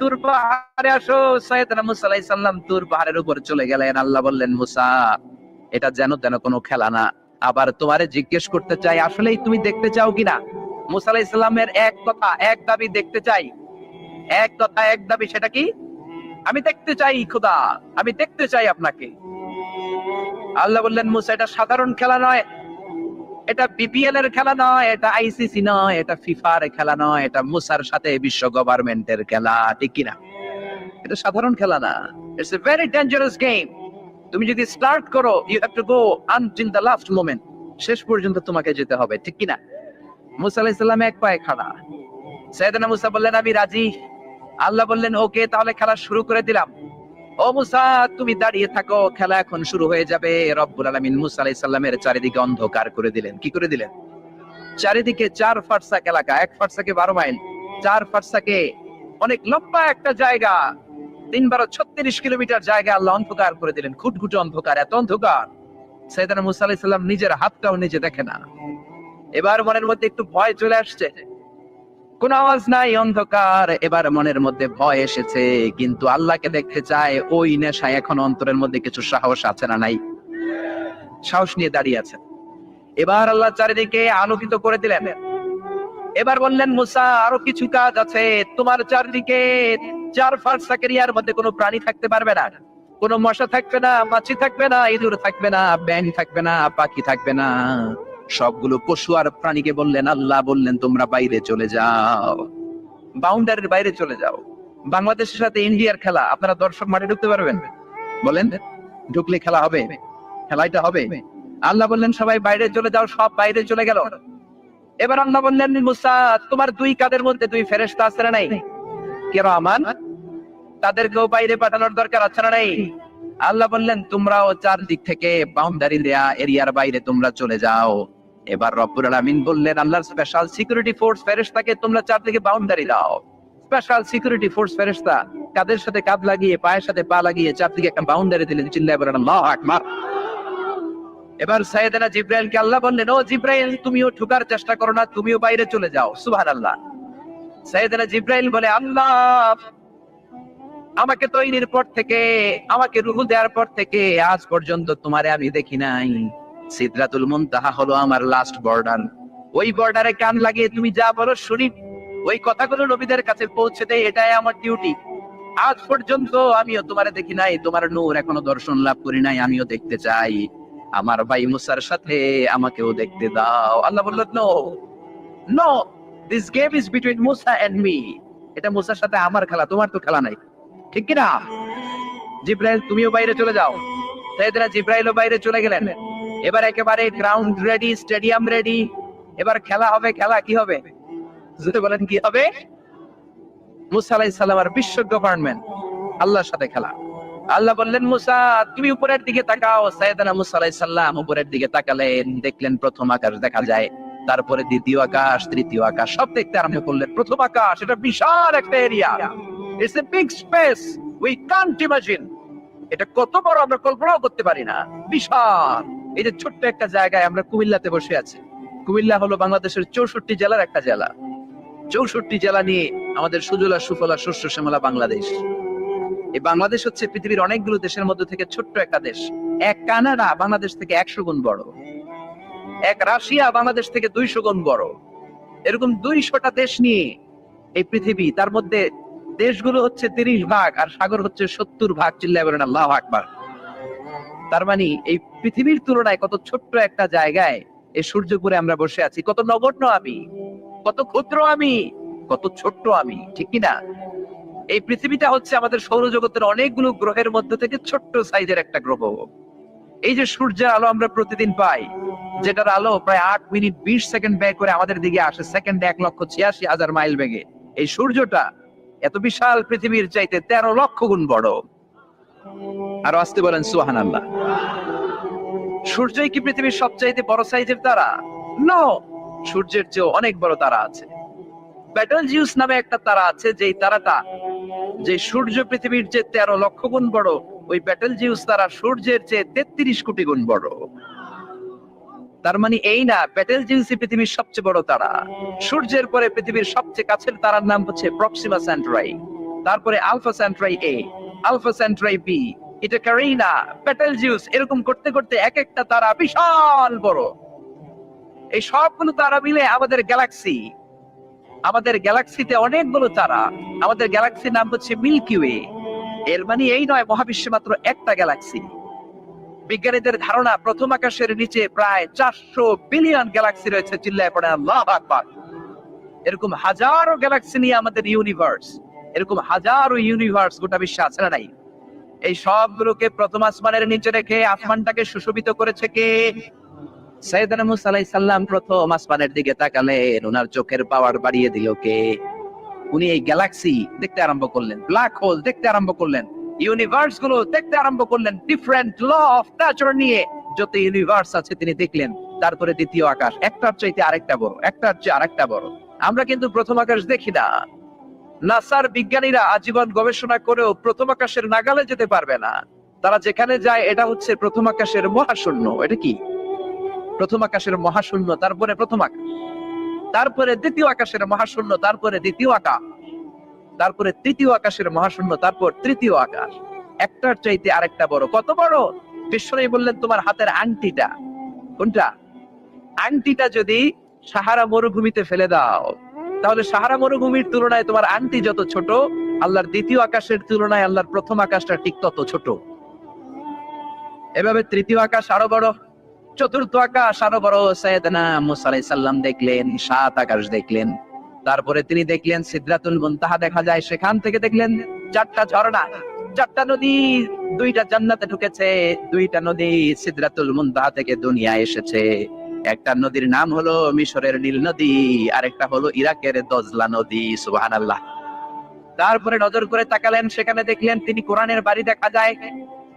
তুর পাহাড়ে আসো। সৈয়দনা মুসা আলাইহিস তুর পাহাড়ের উপর চলে গেলেন। আল্লাহ বললেন, মুসা, এটা যেন তেন কোনো খেলা না। আবার তোমারে জিজ্ঞেস করতে চাই, আসলেই তুমি দেখতে চাও কিনা? মুসা আলাইহিস এক কথা, এক দাবি দেখতে চাই। এক কথা, এক দাবি, সেটা কি? আমি দেখতে চাই, খোদা, আমি দেখতে চাই আপনাকে। আল্লাহ বললেন, মুসা, এটা সাধারণ খেলা নয়। এটা বিপিএল এর খেলা নয়, এটা আইসিসি নয়, এটা ফিফার খেলা নয়, এটা মুসার সাথে বিশ্ব গভর্নমেন্টের খেলা, ঠিক কিনা? এটা সাধারণ খেলা না। It's a very dangerous game তুমি যদি স্টার্ট করো you have to go until the last moment শেষ পর্যন্ত তোমাকে যেতে হবে, ঠিক কিনা? মুসা আলাইহিস সালাম এক পায়ে খাড়া। সৈয়দনা মুসা বললেন, আমি রাজি। আল্লাহ বললেন, ওকে, তাহলে খেলা শুরু করে দিলাম। ও মুসা, তুমি দাঁড়িয়ে থাকো, খেলা এখন শুরু হয়ে যাবে। রব্বুল আলামিন মুসা আলাইহিস সালামের চারিদিকে অন্ধকার করে দিলেন। কি করে দিলেন? চারিদিকে চার এলাকা, এক বারো মাইল, চার অনেক লম্বা একটা জায়গা, তিন বারো ছত্রিশ কিলোমিটার জায়গা, আল্লাহ অন্ধকার করে দিলেন। খুটখুটে অন্ধকার, এত অন্ধকার। সৈয়দানা মুসা আলাইহিস সালাম নিজের হাতটাও নিজে দেখে না। এবার মনের মধ্যে একটু ভয় চলে আসছে। কোন আওয়াজ নাই অন্ধকার। এবার মনের মধ্যে ভয় এসেছে, কিন্তু আল্লাহকে দেখতে চায় ওই নেশায় এখন অন্তরের মধ্যে কিছু সাহস আছে না নাই। সাহস নিয়ে দাঁড়িয়ে আছে। এবার আল্লাহ চারিদিকে আলোকিত করে দিলেন। এবার বললেন, মুসা, আরও কিছু কাজ আছে। তোমার চারিদিকে চার ফার্সাকের ইয়ার মধ্যে কোনো প্রাণী থাকতে পারবে না। কোনো মশা থাকবে না, মাছি থাকবে না, ইঁদুর থাকবে না ব্যাং থাকবে না, পাখি থাকবে না। সবগুলো পশু আর প্রাণীকে বললেন, আল্লাহ বললেন, তোমরা বাইরে চলে যাও। বাউন্ডারির বাইরে চলে যাও। বাংলাদেশের সাথে ইন্ডিয়ার খেলা, আপনারা দর্শক মাঠে ঢুকতে পারবেন। বলেন, ঢুকলে খেলা হবে খেলাটা হবে। আল্লাহ বললেন, সবাই বাইরে চলে যাও, সব বাইরে চলে গেল। এবার আল্লাহ বললেন মুসা, তোমার দুই কাদের মধ্যে দুই ফেরেশতা আছে না নাই? কেন আমান তাদেরকেও বাইরে পাঠানোর দরকার আছে না নাই? আল্লাহ বললেন, তোমরাও চারদিক থেকে বাউন্ডারি দেয়া এরিয়ার বাইরে তোমরা চলে যাও। এবার রব্বুল আলামিন বললেন, আল্লাহর স্পেশাল সিকিউরিটি ফোর্স ফেরেশতাকে তোমরা চারদিকে বাউন্ডারি দাও। স্পেশাল সিকিউরিটি ফোর্স ফেরেশতা কাদের সাথে কাঁধ লাগিয়ে, পায়ের সাথে পা লাগিয়ে চারদিকে একটা বাউন্ডারি দিলেন, চিল্লায় বলেন, আল্লাহু আকবার। এবার সাইয়েদনা জিব্রাইলকে আল্লাহ বললেন, ও জিব্রাইল, তুমিও ঠুকার চেষ্টা করো না, তুমিও বাইরে চলে যাও। সুবহানাল্লাহ। সাইয়েদনা জিব্রাইল বলে, আল্লাহ, আমাকে তৈরির পর থেকে, আমাকে রুহু দেওয়ার পর থেকে আজ পর্যন্ত তোমারে আমি দেখি নাই। সিদরাতুল মুনতাহা হলো আমার লাস্ট বর্ডার ওই বর্ডারে কান লাগিয়ে তুমি যা বলো শুনি। ওই কথাগুলো নবীদের কাছে পৌঁছে দেয় এটাই আমার ডিউটি আজ পর্যন্ত আমিও তোমারে দেখি নাই, তোমার নূর এখনও দর্শন লাভ করি নাই, আমিও দেখতে চাই। আমার ভাই মুসার সাথে আমাকেও দেখতে দাও। আল্লাহ বললেন no no this game is between Musa and me এটা মুসার সাথে আমার খেলা, তোমার তো খেলা নাই। ঠিক কি না জিব্রাইল, তুমিও বাইরে চলে যাও। সাইয়েদনা জিব্রাইলও বাইরে চলে গেলেন। এবার একেবারে গ্রাউন্ড রেডি স্টেডিয়াম রেডি এবার খেলা হবে, খেলা কি হবে? যদি বলেন কি হবে? মুসা বিশ্ব গভর্নমেন্ট আল্লাহর সাথে খেলা। আল্লাহ বললেন, মুসা, তুমি উপরের দিকে তাকাও। সাইয়েদনা মুসা সালাম উপরের দিকে তাকালেন, দেখলেন প্রথম আকাশ দেখা যায়, তারপরে দ্বিতীয় আকাশ, তৃতীয় আকাশ, সব দেখতে আরম্ভ করলেন। প্রথম আকাশ, এটা বিশাল একটা area it's a big space we can't imagine এটা কত বড় আমরা কল্পনাও করতে পারি না। বিশাল। এই যে ছোট্ট একটা জায়গায় আমরা কুমিল্লাতে বসে আছি। কুমিল্লা হলো বাংলাদেশের চৌষট্টি জেলার একটা জেলা। চৌষট্টি জেলা নিয়ে আমাদের সুজলা, সুফলা, শস্য, শ্যামলা বাংলাদেশ। এই বাংলাদেশ হচ্ছে পৃথিবীর অনেকগুলো দেশের মধ্যে থেকে ছোট্ট একটা দেশ। এক কানাডা বাংলাদেশ থেকে একশো গুণ বড়। এক রাশিয়া বাংলাদেশ থেকে দুইশো গুণ বড়। এরকম দুইশোটা দেশ নিয়ে এই পৃথিবী, তার মধ্যে দেশগুলো হচ্ছে তিরিশ ভাগ আর সাগর হচ্ছে সত্তর ভাগ। চিল্লায় বলেন আল্লাহ আকবার। তার মানে এই পৃথিবীর তুলনায় কত ছোট্ট একটা জায়গায় এই সূর্যপুরে আমরা বসে আছি, কত নগণ্য আমি, কত ক্ষুদ্র আমি, কত ছোট্ট আমি, ঠিক কিনা? এই পৃথিবীটা হচ্ছে আমাদের সৌরজগতের অনেকগুলো গ্রহের মধ্যে থেকে ছোট্ট সাইজের একটা গ্রহ। এই যে সূর্যের আলো আমরা প্রতিদিন পাই, যেটার আলো প্রায় আট মিনিট বিশ সেকেন্ড ব্যয় করে আমাদের দিকে আসে, সেকেন্ডে এক লক্ষ ছিয়াশি হাজার মাইল বেগে। এই সূর্যটা এত বিশাল পৃথিবীর চাইতে তেরো লক্ষ গুণ বড়। আর আসতে বলেন সুহান আল্লাহ সূর্যই কি পৃথিবীর সবচাইতে বড় সাইজের তারা? নো সূর্যের চেয়েও অনেক বড় তারা আছে। ব্যাটল জিউস নামে একটা তারা আছে, যেই তারাটা, যে সূর্য পৃথিবীর চেয়ে তেরো লক্ষ গুণ বড়, ওই ব্যাটল জিউস তারা সূর্যের চেয়ে তেত্রিশ কোটি গুণ বড়। তার মানে এই না ব্যাটেল জিউসই পৃথিবীর সবচেয়ে বড় তারা। সূর্যের পরে পৃথিবীর সবচেয়ে কাছের তারার নাম হচ্ছে প্রক্সিমা সেন্টরাই তারপরে Alpha Centauri A Alpha Centauri B এটা ক্যারিনা পেটেল জিউস এরকম করতে করতে এক একটা তারা বিশাল বড়। এই সবগুলো তারা মিলে আমাদের গ্যালাক্সি আমাদের গ্যালাক্সিতে অনেকগুলো তারা, আমাদের গ্যালাক্সির নাম হচ্ছে মিল্কি ওয়ে এর মানে এই নয়, মহাবিশ্বে মাত্র একটা গ্যালাক্সি বিজ্ঞানীদের ধারণা, প্রথম আকাশের নিচে প্রায় চারশো বিলিয়ন গ্যালাক্সি রয়েছে, চিল্লায় পড়ে আল্লাহ আকবার। এরকম হাজারো গ্যালাক্সি নিয়ে আমাদের ইউনিভার্স এরকম হাজারো ইউনিভার্স গোটা বিশ্বে আছে না নাই? এই সবগুলোকে প্রথম আসমানের নিচে রেখে আসমানটাকে সুশোভিত করেছে কে? সৈয়দনা সালাম প্রথম আসমানের দিকে তাকালেন ওনার চোখের পাওয়ার বাড়িয়ে দিল কে? উনি এই গ্যালাক্সি দেখতে আরম্ভ করলেন ব্ল্যাক হোল দেখতে আরম্ভ করলেন ইউনিভার্সগুলো দেখতে আরম্ভ করলেন ডিফারেন্ট ল অফ নেচার নিয়ে যত ইউনিভার্স আছে তিনি দেখলেন, তারপরে দ্বিতীয় আকাশ, একটার চাইতে আরেকটা বড়, একটার চেয়ে আরেকটা বড়। আমরা কিন্তু প্রথম আকাশ দেখি না। নাসার বিজ্ঞানীরা আজীবন গবেষণা করেও প্রথম আকাশের নাগালে যেতে পারবে না। তারা যেখানে যায়, এটা হচ্ছে প্রথম আকাশের মহাশূন্য। এটা কি? প্রথম আকাশের মহাশূন্য, তারপরে প্রথম আকাশ। তারপরে দ্বিতীয় আকাশের মহাশূন্য, তারপরে দ্বিতীয় আকাশ। তারপরে তৃতীয় আকাশের মহাশূন্য, তারপর তৃতীয় আকাশ। একটার চাইতে আরেকটা বড়। কত বড়? বিশ্বনবী বললেন, তোমার হাতের আংটিটা। কোনটা? আংটিটা যদি সাহারা মরুভূমিতে ফেলে দাও। তাহলে সাহারা মরুভূমির তুলনায় তোমার আংটি যত ছোট, আল্লাহর দ্বিতীয় আকাশের তুলনায় আল্লাহর প্রথম আকাশটা ঠিক তত ছোট। এভাবে তৃতীয় আকাশ আরও বড়, চতুর্থ আকাশ আরও বড় সৈয়দনা মুসা আলাইহিস সালাম দেখলেন, সাত আকাশ দেখলেন। তারপরে তিনি দেখলেন সিদ্রাতুল মুনতাহা দেখা যায়, সেখান থেকে দেখলেন চারটা ঝর্ণা, চারটা নদী, দুইটা জান্নাতে ঢুকেছে, দুইটা নদী সিদ্রাতুল মুনতাহা থেকে দুনিয়া এসেছে। একটা নদীর নাম হলো মিশরের নীল নদী আরেকটা হলো ইরাকের দজলা নদী সুবহানাল্লাহ তারপরে নজর করে তাকালেন সেখানে দেখলেন তিনি কোরআনের বাড়ি দেখা যায়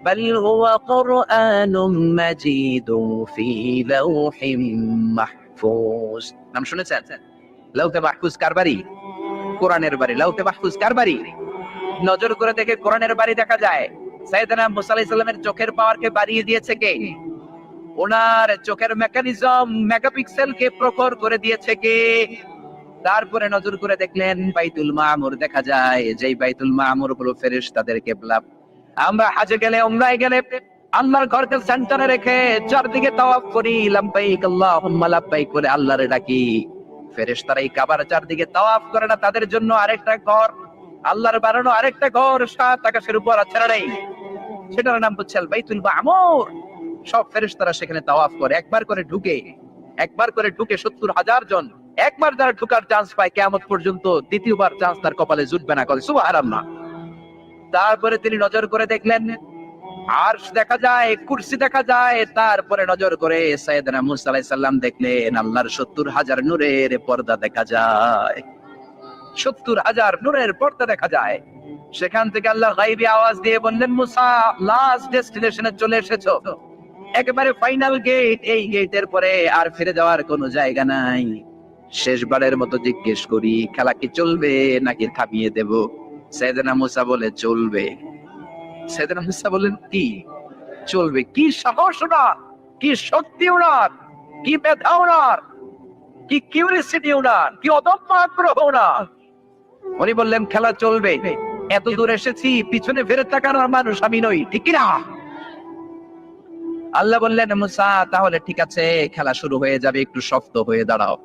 بل هو قرآن مجيد في لوح محفوظ নাম শুনেছেন লাউতে মাহফুজ কার বাড়ি কোরআনের বাড়ি লাউতে মাহফুজ কার বাড়ি নজর করে দেখে কোরআনের বাড়ি দেখা যায় সাইয়েদনা মুসা আলাইহিস সালামের চোখের পাওয়ারকে বাড়িয়ে দিয়েছে কে ওনার চোখের মেকানিজম মেগাপিক্সেল কে প্রখর করে দিয়েছে কে? তারপরে নজর করে দেখলেন বাইতুল মামুর দেখা যায়, যেই বাইতুল মামুর হলো ফেরেশতাদের কেবলা আমরা হাজে গেলে ওমরায় গেলে, আল্লাহর ঘরকে সেন্টারে রেখে চারদিকে তাওয়াফ করি, লাম্বাইক আল্লাহুম্মা, লাব্বাইক করে আল্লাহরে ডাকি। ফেরেশতারা এই কাবার চারদিকে তাওয়াফ করে না, তাদের জন্য আরেকটা ঘর। আল্লাহর বানানো আরেকটা ঘর সাত আকাশের উপর আছে নেই? সেটার নাম হচ্ছে বাইতুল মামুর। সব ফেরেশতারা সেখানে তাওয়াফ করে। একবার করে ঢুকে, একবার করে ঢুকে সত্তর হাজার জন, একবার যারা ঢুকার চান্স পায় কেমন পর্যন্ত দ্বিতীয়বার চান্স তার কপালে জুটবে না করে সুবহানাল্লাহ। তারপরে তিনি নজর করে দেখলেন, আরশ দেখা যায়, কুরসি দেখা যায়, তারপরে নজর করে সাইয়েদনা মুসা আলাইহিস দেখলেন, আল্লাহর সত্তর হাজার নূরের পর্দা দেখা যায়। সত্তর হাজার নূরের পর্দা দেখা যায়। সেখান থেকে আল্লাহ গাইবি আওয়াজ দিয়ে বললেন, মুসা লাস্ট ডেস্টিনেশনে চলে এসেছ। একেবারে ফাইনাল গেট এই গেটের পরে আর ফিরে যাওয়ার কোনো জায়গা নাই। শেষবারের মতো জিজ্ঞেস করি, খেলা কি চলবে? নাকি থামিয়ে দেব? সৈয়দনা মুসা বলে, চলবে। সৈয়দনা মুসা বলেন, কি? চলবে? কি সাহস ওনার? কি শক্তি ওনার? কি মেধা ওনার? কি কিউরিসিটি ওনার? কি অদম্য আগ্রহ ওনার? উনি বললেন, খেলা চলবে। এত দূর এসেছি, পিছনে ফেরত তাকানোর মানুষ আমি নই, ঠিক না? আল্লাহ বললেন, মুসা, তাহলে ঠিক আছে, খেলা শুরু হয়ে যাবে, একটু শক্ত হয়ে দাঁড়াও।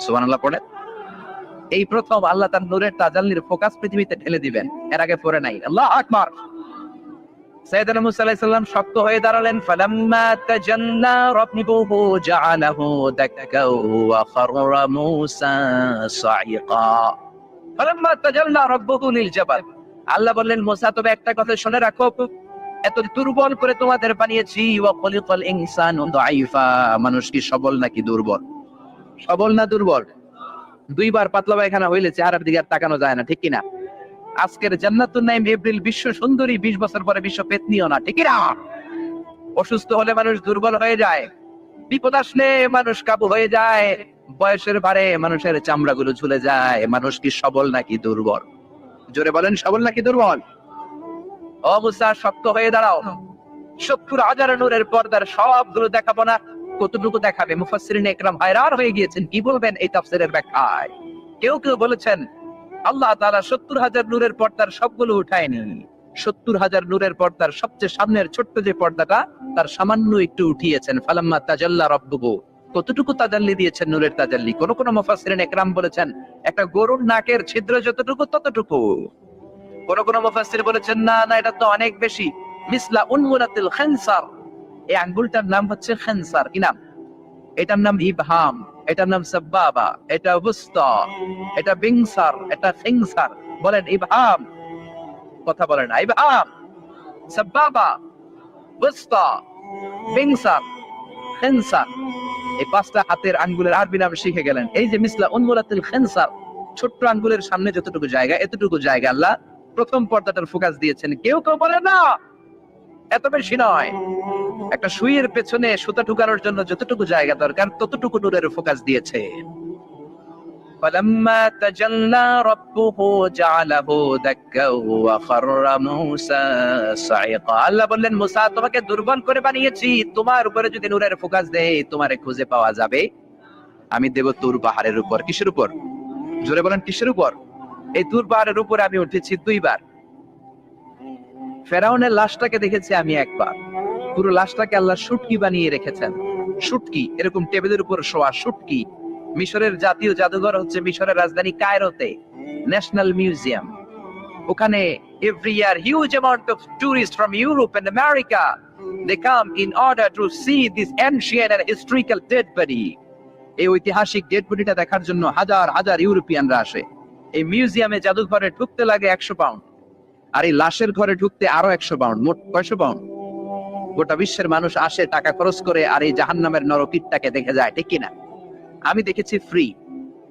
সুবহানাল্লাহ পড়ে। এই প্রথম আল্লাহ তার নূরের তাজাল্লির ফোকাস পৃথিবীতে ঠেলে দিবেন। এর আগে পড়ে নাই। আল্লাহ আকবার। সাইয়েদনা মুসা শক্ত হয়ে দাঁড়ালেন। ফালাম্মা তাজাল্লা রাব্বুহু জাআলাহু দাক্কাও ওয়া খাররা মুসা সাইকা ফালাম্মা রাব্বুহু জাবাল। আল্লাহ বললেন, মুসা, তবে একটা কথা শুনে রাখো। এত দুর্বল করে তোমাদের বানিয়েছি। মানুষ কি সবল নাকি দুর্বল? সবল না দুর্বল? দুইবার পাতলা পায়খানা হইলে চেহারার দিকে আর তাকানো যায় না, ঠিক কিনা? আজকের জান্নাতুন নাইম এপ্রিল বিশ্ব সুন্দরী বিশ বছর পরে বিশ্ব পেতনিও না, ঠিক কিনা? অসুস্থ হলে মানুষ দুর্বল হয়ে যায়। বিপদ আসলে মানুষ কাবু হয়ে যায়। বয়সের ভারে মানুষের চামড়াগুলো ঝুলে যায়। মানুষ কি সবল নাকি দুর্বল? জোরে বলেন, সবল নাকি দুর্বল? ও মুসা শক্ত হয়ে দাঁড়াও। সত্তর হাজার নূরের পর্দার সবগুলো দেখাবো না। কতটুকু দেখাবে? মুফাসসিরিন একরাম হায়রান হয়ে গিয়েছেন। কি বলবেন এই তাফসীরের ব্যাখ্যায়? কেউ কেউ বলেছেন আল্লাহ তাআলা সত্তর হাজার নূরের পর্দার সবগুলো উঠায়নি। সত্তর হাজার নূরের পর্দার সবচেয়ে সামনের ছোট্ট যে পর্দাটা তার সামান্য একটু উঠিয়েছেন। ফালাম্মা তাজাল্লা রব্বুহু। কতটুকু তাজাল্লি দিয়েছেন নূরের তাজাল্লি? কোন কোন মুফাসসিরিন একরাম বলেছেন একটা গরুর নাকের ছিদ্র যতটুকু ততটুকু। কোন কোন মুফাসসির বলেছেন, না না, এটা তো অনেক বেশি। মিসলা উনমুনাতিল খানসার। এই আঙ্গুলটার নাম হচ্ছে খানসার। কি নাম? এটার নাম ইবহাম, এটার নাম সাব্বাবা, এটা বুস্তা, এটা বিংসার, এটা ফিংসার বলেন, ইবহাম। কথা বলেন না, ইবহাম। সাব্বাবা, বুস্তা, বিংসার, খেনসার। এই পাঁচটা হাতের আঙ্গুলের আরবি নাম শিখে গেলেন। এই যে মিসলা উনমুলাতিল খেনসার, ছোট্ট আঙ্গুলের সামনে যতটুকু জায়গা, এতটুকু জায়গা, আল্লাহ প্রথম পর্দাটার ফোকাস দিয়েছেন কেউ কেউ বলে না এত বেশি নয় একটা সুইয়ের পেছনে সুতা ঢুকানোর জন্য যতটুকু জায়গা দরকার ততটুকু নূরের ফোকাস দিয়েছে فلما تجلى ربه جعله دكا وخر موسى صعقا আল্লাহ বললেন মুসা তোমাকে দুর্বল করে বানিয়েছি তোমার উপরে যদি নূরের ফোকাস দেই তোমারে খুঁজে পাওয়া যাবে আমি দেব তুর পাহাড়ের উপর কিসের উপর জোরে বলেন কিসের উপর এই তুর পাহাড়ের উপরে আমি উঠেছি দুইবার। ফেরাউনের লাশটাকে দেখেছি আমি একবার। পুরো লাশটাকে আল্লাহ শুটকি বানিয়ে রেখেছেন। শুটকি এরকম টেবিলের উপর শোয়া শুটকি মিশরের জাতীয় জাদুঘর হচ্ছে মিশরের রাজধানী কায়রোতে, ন্যাশনাল মিউজিয়াম। ওখানে every year huge amount of tourist from Europe and America they come in order to see this ancient and historical dead body এই ঐতিহাসিক ডেড বডিটা দেখার জন্য হাজার হাজার ইউরোপিয়ানরা আসে। এই মিউজিয়ামে জাদুঘরে ঢুকতে লাগে একশো পাউন্ড। আর এই লাশের ঘরে ঢুকতে আরও একশো পাউন্ড, মোট কয়শো পাউন্ড? গোটা বিশ্বের মানুষ আসে টাকা খরচ করে আর এই জাহান্নামের নরকিটটাকে দেখে যায়, ঠিক কিনা? আমি দেখেছি ফ্রি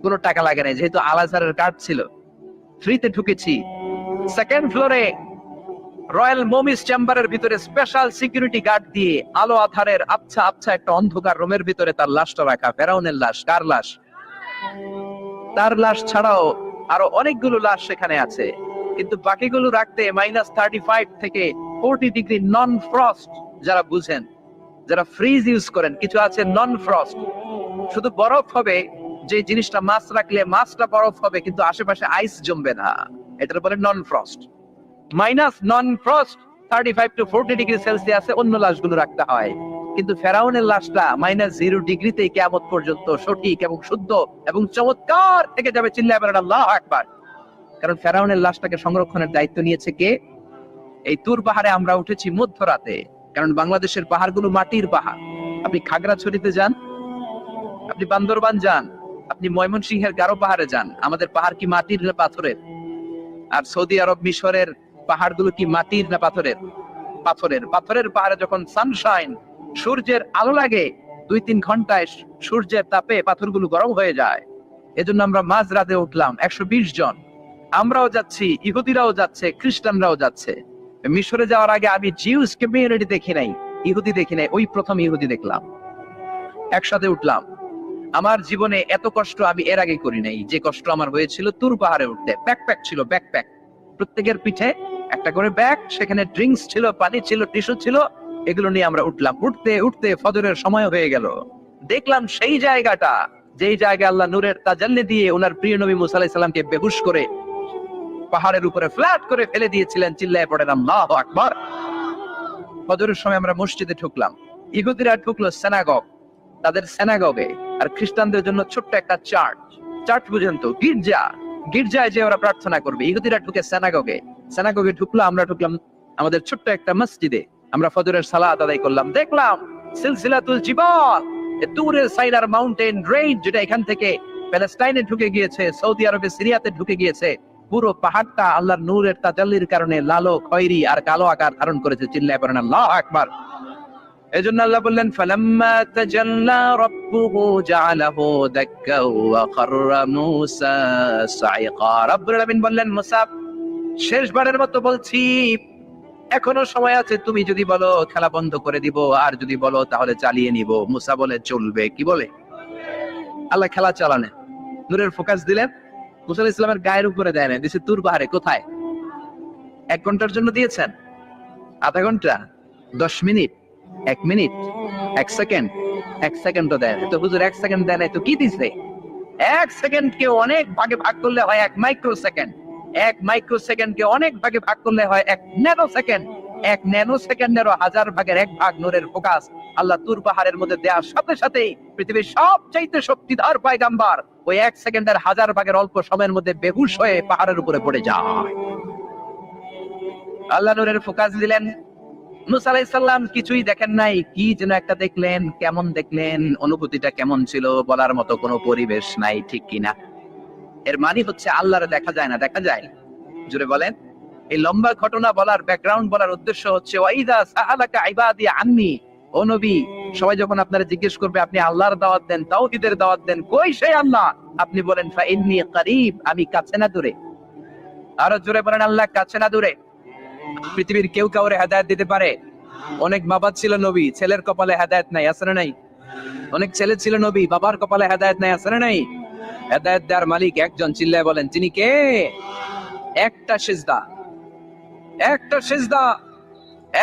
কোনো টাকা লাগে না যেহেতু আলাজারের কার্ড ছিল। ফ্রিতে ঢুকেছি। সেকেন্ড ফ্লোরে রয়্যাল মোমিস চেম্বারের ভিতরে স্পেশাল সিকিউরিটি গার্ড দিয়ে আলো আধারের আচ্ছা আচ্ছা একটা অন্ধকার রুমের ভিতরে তার লাশটা রাখা, ফেরাউনের লাশ, কার লাশ? তার লাশ ছাড়াও আরও অনেকগুলো লাশ সেখানে আছে। কিন্তু বাকিগুলো রাখতে মাইনাস থার্টি ফাইভ থেকে ফোরটি ডিগ্রি নন ফ্রস্ট যারা বুঝেন, যারা ফ্রিজ ইউজ করেন, কিছু আছে নন ফ্রস্ট শুধু বরফ হবে, যে জিনিসটা মাছ রাখলে মাছটা বরফ হবে, কিন্তু আশেপাশে আইস জমবে না। এটার বলে non frost minus non frost thirty five to forty degree সেলসিয়াসে অন্য লাশগুলো রাখতে হয়। কিন্তু ফেরাউনের লাশটা মাইনাস জিরো ডিগ্রিতে কেমন পর্যন্ত সঠিক এবং শুদ্ধ এবং চমৎকার থেকে যাবে চিল্লায় আল্লাহ একবার কারণ ফেরাউনের লাশটাকে সংরক্ষণের দায়িত্ব নিয়েছে কে? এই তুর পাহাড়ে আমরা উঠেছি মধ্যরাতে, কারণ বাংলাদেশের পাহাড়গুলো মাটির পাহাড়। আপনি খাগড়াছড়িতে যান, আপনি বান্দরবান যান, আপনি ময়মনসিংহের গারো পাহাড়ে যান, আমাদের পাহাড় কি মাটির না পাথরের? আর সৌদি আরব মিশরের পাহাড়গুলো কি মাটির না পাথরের? পাথরের পাথরের পাহাড়ে যখন সানশাইন সূর্যের আলো লাগে দুই তিন ঘন্টায় সূর্যের তাপে পাথরগুলো গরম হয়ে যায়। এজন্য আমরা মাঝ রাতে উঠলাম একশো বিশ জন। আমরাও যাচ্ছি, ইহুদিরাও যাচ্ছে, খ্রিস্টানরাও যাচ্ছে। মিশরে যাওয়ার আগে আমি জিউস কমিউনিটি দেখি নাই, ইহুদি দেখি নাই, ওই প্রথম ইহুদি দেখলাম। একসাথে উঠলাম। আমার জীবনে এত কষ্ট আমি এর আগে করি নাই। যে কষ্ট আমার হয়েছিল তুর পাহাড়ে উঠতে। ব্যাকপ্যাক ছিল, ব্যাকপ্যাক। প্রত্যেকের পিঠে একটা করে ব্যাগ, সেখানে ড্রিঙ্কস ছিল, পানি ছিল, টিস্যু ছিল এগুলো নিয়ে আমরা উঠলাম। উঠতে উঠতে ফজরের সময় হয়ে গেল। দেখলাম সেই জায়গাটা, যেই জায়গায় আল্লাহ নূরের তাজাল্লি দিয়ে ওনার প্রিয় নবী মুসা আলাইহিস সালামকে বেহুশ করে পাহাড়ের উপরে ফ্ল্যাট করে ফেলে দিয়েছিলেন, চিল্লায় পড়েন, আল্লাহ আকবার। ফজরের সময় আমরা মসজিদে ঢুকলাম। ইহুদিরা ঢুকলো সেনাগগ তাদের সেনাগগে আর খ্রিস্টানদের জন্য ছোট্ট একটা চার্চ চার্চ পর্যন্ত গির্জা। গির্জায় যে ওরা প্রার্থনা করবে। ইহুদিরা ঢুকে সেনাগগে সেনাগগে ঢুকলো, আমরা ঢুকলাম আমাদের ছোট্ট একটা মসজিদে। আমরা ফজরের সালাত আদায় করলাম। দেখলাম সিলসিলাতুল জীবন দূরের সাইনার মাউন্টেন রেঞ্জ, যেটা এখান থেকে প্যালেস্টাইনে ঢুকে গিয়েছে, সৌদি আরবে, সিরিয়াতে ঢুকে গিয়েছে, পুরো পাহাড়টা আল্লাহর নূরের তাজাল্লির কারণে লালো, খয়েরি আর কালো আকার ধারণ করেছে চিল্লায় পড়েন আল্লাহ আকবার। এজন্য আল্লাহ বললেন, ফালাম্মা তাজাল্লা রাব্বুহু জাআলাহু দাক্কা ওয়া খাররা মূসা সাইকা। রব্বুল আলামিন বললেন, মুসা, শেষবারের মতো বলছি এখনও সময় আছে, তুমি যদি বলো খেলা বন্ধ করে দিব, আর যদি বলো তাহলে চালিয়ে নিব। মুসা বলে, চলবে। কি বলে? আল্লাহ খেলা চালানে। নূরের ফোকাস দিলেন। মুসা ইসলামের গায়ের উপরে দেয় না দিছে তুর পাহাড়ে কোথায়? এক ঘণ্টার জন্য দিয়েছেন। আধা ঘণ্টা, দশ মিনিট, এক মিনিট, এক সেকেন্ড, এক সেকেন্ডও দেয় না। তো হুজুর, এক সেকেন্ড দেয় নাই তো কি দিছে? এক সেকেন্ড কে অনেক ভাগে ভাগ করলে হয় এক মাইক্রো সেকেন্ড এক মাইক্রো সেকেন্ড কে অনেক ভাগে ভাগ করলে হয় এক ন্যানো সেকেন্ড এক ন্যানো সেকেন্ডেরও হাজার ভাগের এক ভাগ নূরের ফোকাস। আল্লাহ তুর পাহাড়ের মধ্যে দেওয়ার সাথে সাথেই পৃথিবীর সবচাইতে শক্তিধর পায়গাম্বার ওই এক সেকেন্ডের হাজার ভাগের অল্প সময়ের মধ্যে বেহুশ হয়ে পাহাড়ের উপরে পড়ে যায়। আল্লাহ নূরের ফোকাস দিলেন, মুসা আলাইসাল্লাম কিছুই দেখেন নাই, কি যেন একটা দেখলেন, কেমন দেখলেন, অনুভূতিটা কেমন ছিল, বলার মতো কোনো পরিবেশ নাই, ঠিক কিনা? এর মানে হচ্ছে আল্লাহরে দেখা যায় না, দেখা যায়। জুড়ে বলেন। এই লম্বা ঘটনা বলার ব্যাকগ্রাউন্ড বলার উদ্দেশ্য হচ্ছে সবাই যখন আপনারা জিজ্ঞেস করবে, আপনি আল্লাহর দাওয়াত দেন দাওয়াত দেন, কই সেই আল্লাহ? আপনি বলেন, ফা ইন্নী করিব, আমি কাছে না দূরে। আরও জোরে বলেন, আল্লাহ কাছে না দূরে। পৃথিবীর কেউ কাউরে হেদায়েত দিতে পারে। অনেক বাবা ছিল নবী, ছেলের কপালে হেদায়েত নাই, আছে না নাই? অনেক ছেলে ছিল নবী, বাবার কপালে হেদায়েত নাই, আছে না নাই? হেদায়েত দেওয়ার মালিক একজন চিল্লায় বলেন তিনি কে একটা সিজদা একটা সিজদা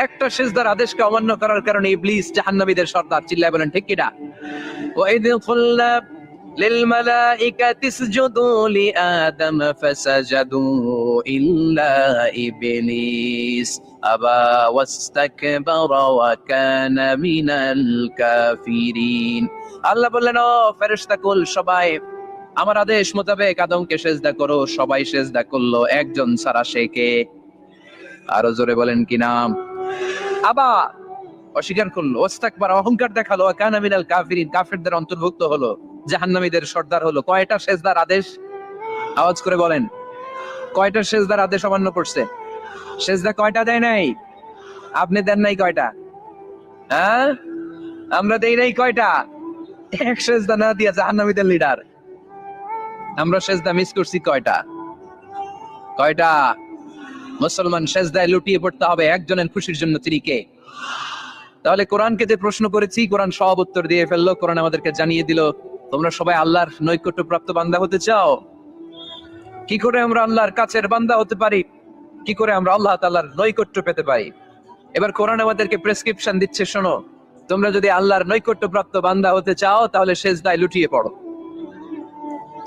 একটা সিজদার আদেশকে অমান্য করার কারণে ইবলিস জাহান্নামীদের সর্দার চিল্লায় বলেন ঠিক কিনা وإذ قلنا للملائكة اسجدوا لآدم فسجدوا إلا إبليس أبى واستكبر وكان من الكافرين আল্লাহ বললেন ও ফেরেশতা কুল সবাই আমার আদেশ মোতাবেক আদমকে সেজদা করো, সবাই সেজদা করল, একজন ছাড়া সে কে? আরও জোরে বলেন কি নাম? আবার অস্বীকার করল, ওস্তাকবার, অহংকার দেখাল কানা কাফিরিন, কাফিরদের অন্তর্ভুক্ত হলো, জাহান্নামীদের সর্দার হলো। কয়টা সেজদার আদেশ? আওয়াজ করে বলেন, কয়টা সেজদার আদেশ অমান্য করছে? সেজদা কয়টা দেয় নাই? আপনি দেন নাই কয়টা? হ্যাঁ? আমরা দেই নাই কয়টা? এক সেজদা না দিয়া জাহান্নামীদের লিডার আমরা সেজদা মিস করছি কয়টা? কয়টা? মুসলমান সেজদায় লুটিয়ে পড়তে হবে একজনের খুশির জন্য তিনি কে? তাহলে কোরআনকে যে প্রশ্ন করেছি, কোরআন সব উত্তর দিয়ে ফেলল, কোরআন আমাদেরকে জানিয়ে দিল, তোমরা সবাই আল্লাহর নৈকট্য প্রাপ্ত বান্দা হতে চাও? কি করে আমরা আল্লাহর কাছের বান্দা হতে পারি? কি করে আমরা আল্লাহ তাআলার নৈকট্য পেতে পারি? এবার কোরআন আমাদেরকে প্রেসক্রিপশন দিচ্ছে, শোনো। তোমরা যদি আল্লাহর নৈকট্য প্রাপ্ত বান্দা হতে চাও, তাহলে সেজদায় লুটিয়ে পড়ো।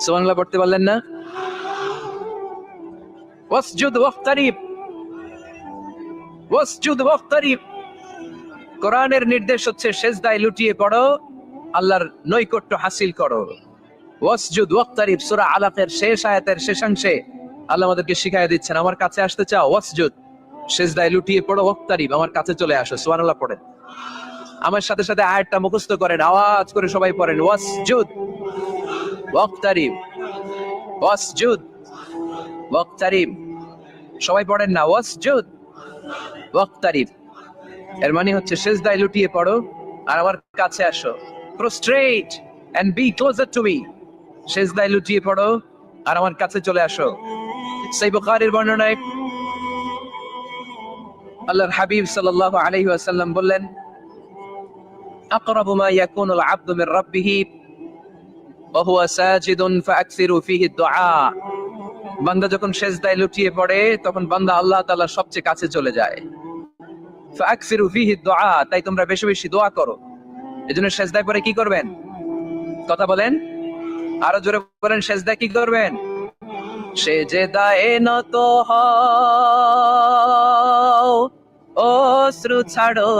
সুবহানাল্লাহ পড়তে পারলেন না? ওয়াসজুদ ওয়াক্তারিব ওয়াসজুদ ওয়াক্তারিব কোরআনের নির্দেশ হচ্ছে সেজদায় লুটিয়ে পড়ো, আল্লাহর নৈকট্য হাসিল করো। ওয়াসজুদ ওয়াক্তারিব সূরা আলাকের শেষ আয়াতের শেষাংশে আল্লাহ আমাদেরকে শিখাই দিচ্ছেন, আমার কাছে আসতে চাও, ওয়াসজুদ, সেজদায় লুটিয়ে পড়ো ওয়াক্তারিব আমার কাছে চলে আসো, সুবহানাল্লাহ পড়েন। আমার সাথে সাথে আয়াতটা মুখস্থ করেন, আওয়াজ করে সবাই পড়েন, ওয়াসজুদ ওয়াক্তারিব ওয়াসজুদ। ওয়াক্তারিব সবাই পড়েন না, ওয়াসজুদ। ওয়াক্তারিব এর মানে হচ্ছে সেজদায় লুটিয়ে পড়ো আর আমার কাছে আসো। Prostrate and be closer to me সেজদায় লুটিয়ে পড়ো আর আমার কাছে চলে আসো। সেই বুখারীর বর্ণনায় আল্লাহর হাবিব সাল্লাল্লাহু আলাইহি ওয়াসাল্লাম বললেন, আকরাবু মা ইয়াকুনুল আবদু মির রাব্বিহি বান্দা যখন সেজদায় লুটিয়ে পড়ে, তখন বান্দা আল্লাহ তাআলার সবচেয়ে কাছে চলে যায়। তাই তোমরা বেশি বেশি দোয়া করো। এই এজন্য সেজদায় পরে কি করবেন? কথা বলেন। আরও জোরে বলেন, সেজদায় কি করবেন? সেজদায় নত হও, অশ্রু ছাড়ো।